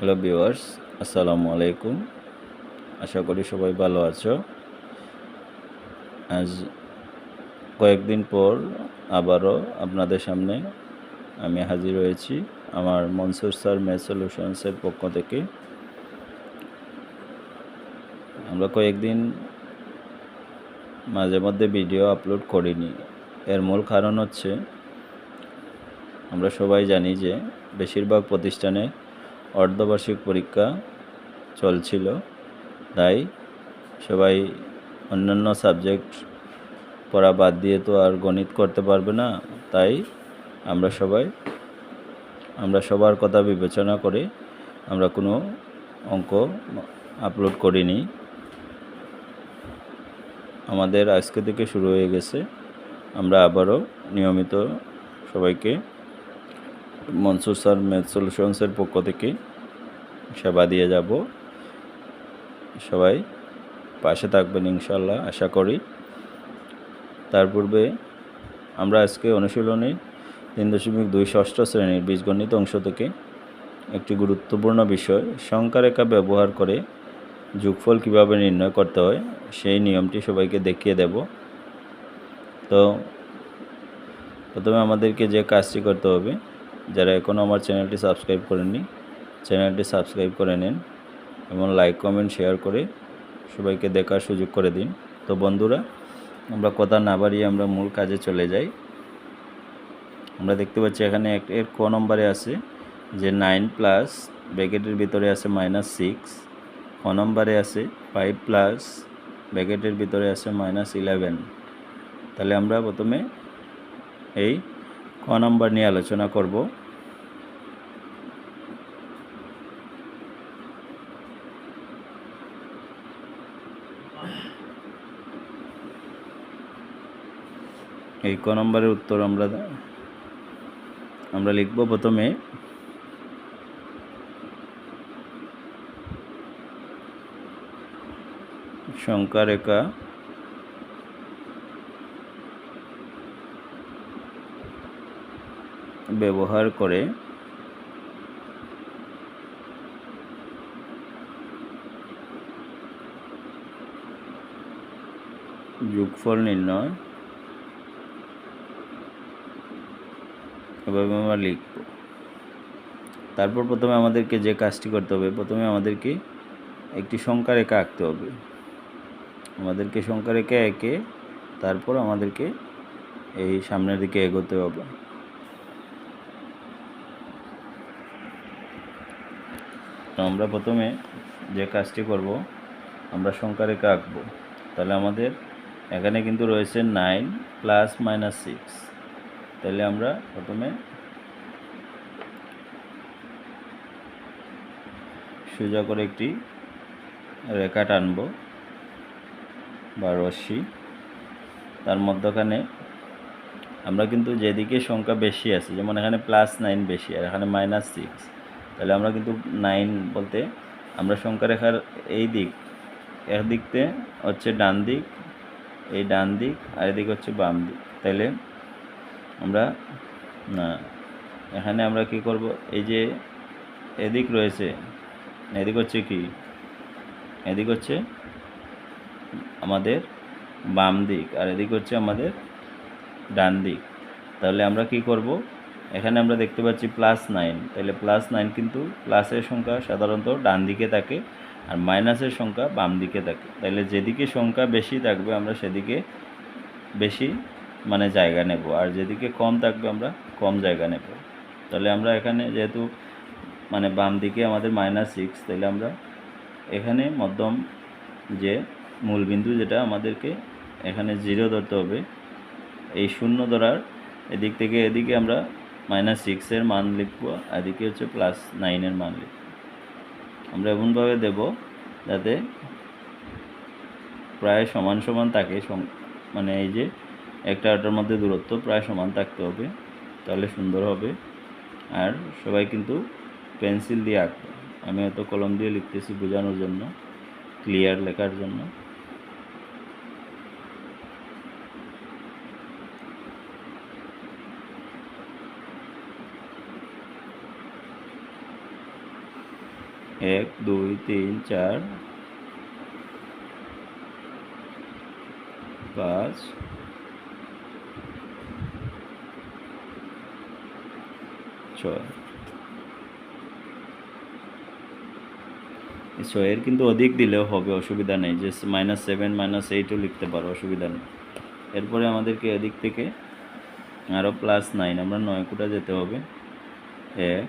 Hello viewers, আসসালামু আলাইকুম। আশা করি সবাই ভালো আছো। আজ কয়েকদিন পর আবারও আপনাদের সামনে আমি হাজির হয়েছি আমার মনসুর স্যার ম্যাথ সলিউশনসের পক্ষ থেকে। আমরা কয়েকদিন মাঝে মধ্যে ভিডিও আপলোড করিনি। এর মূল কারণ হচ্ছে আমরা সবাই জানি যে বেশিরভাগ প্রতিষ্ঠানে অর্ধবার্ষিক পরীক্ষা চলছিল। তাই সবাই অন্যান্য সাবজেক্ট পড়া বাদ দিয়ে তো আর গণিত করতে পারবে না। তাই আমরা সবাই, আমরা সবার কথা বিবেচনা করে আমরা কোনো অঙ্ক আপলোড করিনি। আমাদের আজকে থেকে শুরু হয়ে গেছে। আমরা আবারও নিয়মিত সবাইকে মনসুর স্যার ম্যাথ সলিউশনসের পক্ষ থেকে সেবা দিয়ে যাব। সবাই পাশে থাকবেন ইনশাল্লাহ আশা করি। তার পূর্বে আমরা আজকে অনুশীলনে তিন দশমিক দুই ষষ্ঠ শ্রেণির বীজগণিত অংশ থেকে একটি গুরুত্বপূর্ণ বিষয় সংখ্যা রেখা ব্যবহার করে যোগফল কীভাবে নির্ণয় করতে হয়, সেই নিয়মটি সবাইকে দেখিয়ে দেব। তো প্রথমে আমাদেরকে যে কাজটি করতে হবে যারা এখনও আমার চ্যানেলটি সাবস্ক্রাইব করেননি, চ্যানেলটি সাবস্ক্রাইব করে নিন এবং লাইক, কমেন্ট, শেয়ার করে সবাইকে দেখার সুযোগ করে দিন। তো বন্ধুরা, আমরা কথা না বাড়িয়ে আমরা মূল কাজে চলে যাই। আমরা দেখতে পাচ্ছি এখানে এক, এর ক নম্বরে আছে যে নাইন প্লাস ব্যাকেটের ভিতরে আছে মাইনাস সিক্স ক নম্বরে আছে ফাইভ প্লাস ব্যাকেটের ভিতরে আছে মাইনাস ইলেভেন। তাহলে আমরা প্রথমে এই ক নম্বর নিয়ে আলোচনা করব। এই ক নম্বরের উত্তর আমরা আমরা লিখব প্রথমে সংখ্যা রেখা ব্যবহার করে যোগফল নির্ণয় এভাবে আমরা লিখব। তারপর প্রথমে আমাদেরকে যে কাজটি করতে হবে, প্রথমে আমাদেরকে একটি সংখ্যা রেখা আঁকতে হবে। আমাদেরকে সংখ্যা রেখা এঁকে তারপর আমাদেরকে এই সামনের দিকে এগোতে হবে। তো আমরা প্রথমে যে কাজটি করব, আমরা সংখ্যা রেখা আঁকবো। তাহলে আমাদের এখানে কিন্তু রয়েছে নাইন প্লাস মাইনাস সিক্স। তাহলে আমরা প্রথমে সোজা করে একটি রেখা টানব বা রশ্মি। তার মধ্যখানে আমরা কিন্তু যেদিকে সংখ্যা বেশি আছে, যেমন এখানে প্লাস নাইন বেশি আর এখানে মাইনাস সিক্স, তাহলে আমরা কিন্তু নাইন বলতে আমরা সংখ্যা রেখার এই দিক একদিকতে হচ্ছে ডান দিক এই ডান দিক আর এদিক হচ্ছে বাম দিক। তাইলে আমরা, না, এখানে আমরা কি করব? এই যে এদিক রয়েছে, এদিক হচ্ছে কি? এদিক হচ্ছে আমাদের বাম দিক আর এদিক হচ্ছে আমাদের ডান দিক। তাহলে আমরা কি করব? এখানে আমরা দেখতে পাচ্ছি প্লাস নাইন তাহলে প্লাস নাইন কিন্তু প্লাসের সংখ্যা সাধারণত ডান দিকে থাকে। আর মাইনাসের সংখ্যা বাম দিকে থাকে। তাহলে যেদিকে সংখ্যা বেশি থাকবে, আমরা সেদিকে বেশি মানে জায়গা নেব। আর যেদিকে কম থাকবে, আমরা কম জায়গা নেব। তাহলে আমরা এখানে যেহেতু মানে বাম দিকে আমাদের মাইনাস সিক্স তাহলে আমরা এখানে মধ্যম যে মূলবিন্দু যেটা আমাদেরকে এখানে জিরো ধরতে হবে, এই শূন্য ধরার এদিক থেকে এদিকে আমরা মাইনাস সিক্সের মান লিখব এদিকে হচ্ছে প্লাস নাইনের মান লিখব। আমরা এমনভাবে দেব যাতে প্রায় সমান সমান থাকে মানে এই যে একটা আটার মধ্যে দূরত্ব প্রায় সমান থাকতে হবে, তাহলে সুন্দর হবে। আর সবাই কিন্তু পেন্সিল দিয়ে আঁকবে। আমি হয়তো কলম দিয়ে লিখতেছি বোঝানোর জন্য, ক্লিয়ার লেখার জন্য। এক, দুই, তিন, চার, পাঁচ, ছয়। ছয়ের কিন্তু অধিক দিলেও হবে, অসুবিধা নেই। যে মাইনাস সেভেন মাইনাস এইটও লিখতে পারো, অসুবিধা নেই। এরপরে আমাদেরকে এদিক থেকে আরও প্লাস নাইন আমরা নয় কোটা যেতে হবে। এক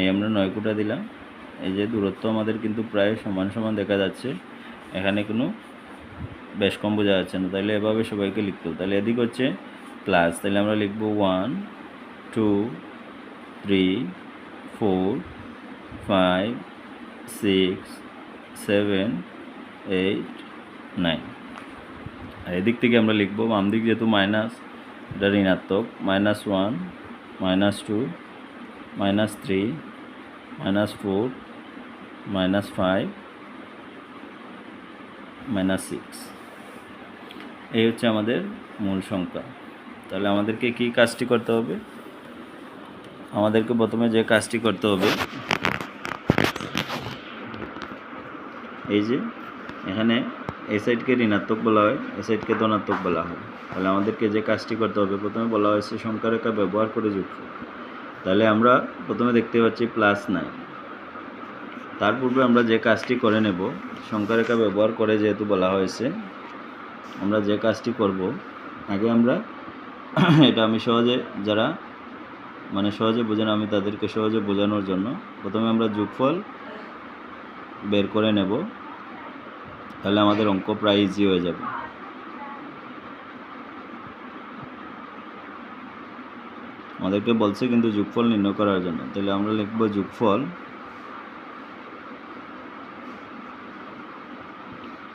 এই আমরা নয় কোটা দিলাম। এই যে দূরত্ব আমাদের কিন্তু প্রায় সমান সমান দেখা যাচ্ছে। এখানে কোনো বেশ কম বোঝা যাচ্ছে না। তাহলে এভাবে সবাইকে লিখতে হবে। তাহলে এদিক হচ্ছে প্লাস তাহলে আমরা লিখব one two three four five six seven eight nine আর এদিক থেকে আমরা লিখব বাম দিক যেহেতু মাইনাস এটা ঋণাত্মক। Minus one minus two minus three minus four minus five minus six এই হচ্ছে আমাদের মূল সংখ্যা। তাহলে আমাদেরকে কি কাজটি করতে হবে? আমাদেরকে প্রথমে যে কাজটি করতে হবে, এই যে এখানে এই সাইডকে ঋণাত্মক বলা হয় এই সাইডকে ধনাত্মক বলা হয়। তাহলে আমাদেরকে যে কাজটি করতে হবে, প্রথমে বলা হয়েছে সংখ্যা রেখা ব্যবহার করে যুক্ত তাহলে আমরা প্রথমে দেখতে পাচ্ছি প্লাস নাইন তার পূর্বে আমরা যে কাজটি করে নেব সংখ্যা রেখা ব্যবহার করে যেহেতু বলা হয়েছে, আমরা যে কাজটি করব, আগে আমরা এটা আমি সহজে যারা মানে সহজে বোঝেন আমি তাদেরকে সহজে বোঝানোর জন্য প্রথমে আমরা যোগফল বের করে নেব, তাহলে আমাদের অঙ্ক প্রায় ইজি হয়ে যাবে। আমাদেরকে বলছে কিন্তু যোগফল নির্ণয় করার জন্য। তাহলে আমরা লিখব যোগফল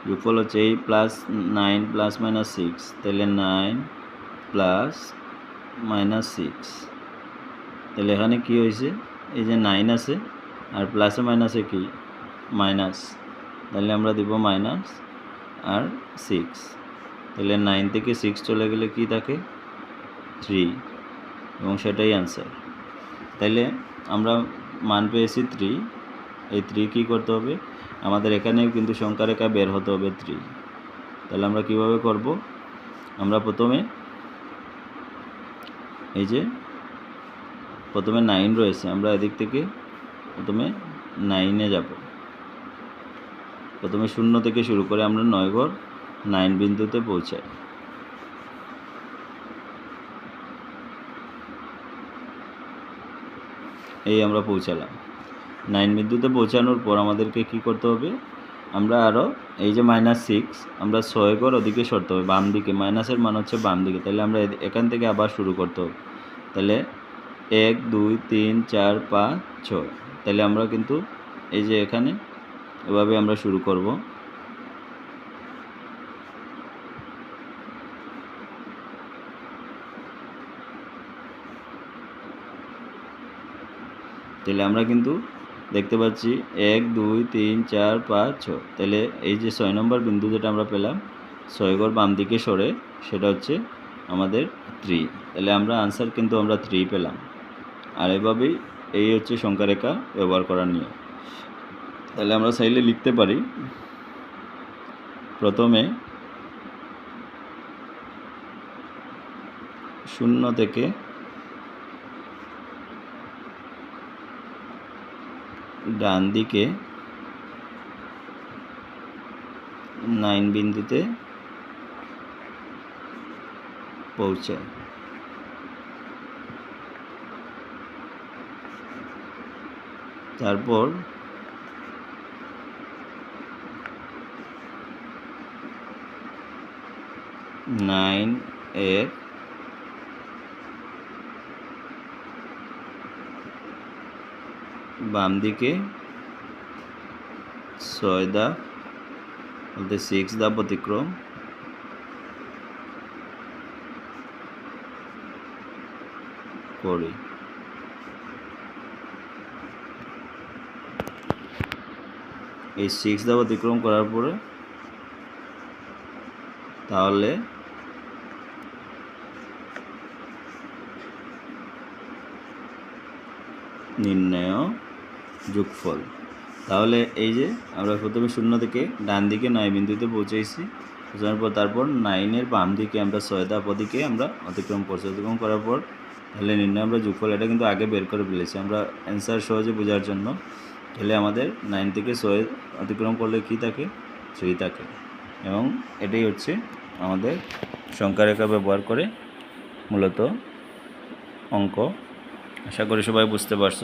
যোগফল হচ্ছে এই plus nine plus minus six তাহলে নাইন প্লাস মাইনাস সিক্স তাহলে এখানে কি হয়েছে? এই যে নাইন আছে, আর প্লাসে মাইনাসে কি? মাইনাস তাহলে আমরা দিব মাইনাস আর সিক্স তাহলে নাইন থেকে সিক্স চলে গেলে কি থাকে? থ্রি এবং সেটাই অ্যান্সার তাইলে আমরা মান পেয়েছি থ্রি এই থ্রি কী করতে হবে? আমাদের এখানেও কিন্তু সংখ্যা রেখা বের হতে হবে থ্রি তাহলে আমরা কীভাবে করব? আমরা প্রথমে এই যে প্রথমে নাইন রয়েছে, আমরা এদিক থেকে প্রথমে নাইনে যাব। প্রথমে শূন্য থেকে শুরু করে আমরা নয় ঘর নাইন বিন্দুতে পৌঁছাই। এই আমরা পৌঁছালাম। নাইন বিন্দুতে পৌঁছানোর পর আমাদেরকে কি করতে হবে? আমরা আরও এই যে মাইনাস সিক্স আমরা ছয় ওদিকে সরতে হবে, বাম দিকে। মাইনাসের মান হচ্ছে বাম দিকে। তাহলে আমরা এখান থেকে আবার শুরু করতে হবে। তাহলে এক, দুই, তিন, চার, পাঁচ, ছয়। তাহলে আমরা কিন্তু এই যে এখানে এভাবে আমরা শুরু করব। তাহলে আমরা কিন্তু দেখতে পাচ্ছি এক, দুই, তিন, চার, পাঁচ ছ তাহলে এই যে ছয় নম্বর বিন্দু যেটা আমরা পেলাম, ছয় বাম দিকে সরে, সেটা হচ্ছে আমাদের থ্রি তাহলে আমরা আনসার কিন্তু আমরা থ্রি পেলাম। আর এভাবেই এই হচ্ছে সংখ্যা রেখা ব্যবহার করার নিয়ম। তাহলে আমরা চাইলে লিখতে পারি, প্রথমে শূন্য থেকে ডান দিকে নাইন বিন্দুতে পৌঁছায় তারপর নাইন এর বাম দিকে ছয় ধাপ বলতে সিক্স ধাপ অতিক্রম করি। এই সিক্স ধাপ অতিক্রম করার পরে তাহলে নির্ণয় যোগফল। তাহলে এই যে আমরা প্রথমে শূন্য থেকে ডান দিকে নয় বিন্দুতে পৌঁছেছি, পৌঁছানোর পর তারপর নাইনের বাম দিকে আমরা ছয় ধাপ ওদিকে আমরা অতিক্রম করছি করার পর, তাহলে নির্ণয় আমরা যোগফল এটা কিন্তু আগে বের করে ফেলেছি। আমরা অ্যান্সার সহজে বোঝার জন্য, তাহলে আমাদের নাইন থেকে ছয় অতিক্রম করলে কী থাকে? থ্রি থাকে। এবং এটাই হচ্ছে আমাদের সংখ্যারেখা ব্যবহার করে মূলত অঙ্ক। আশা করি সবাই বুঝতে পারছ।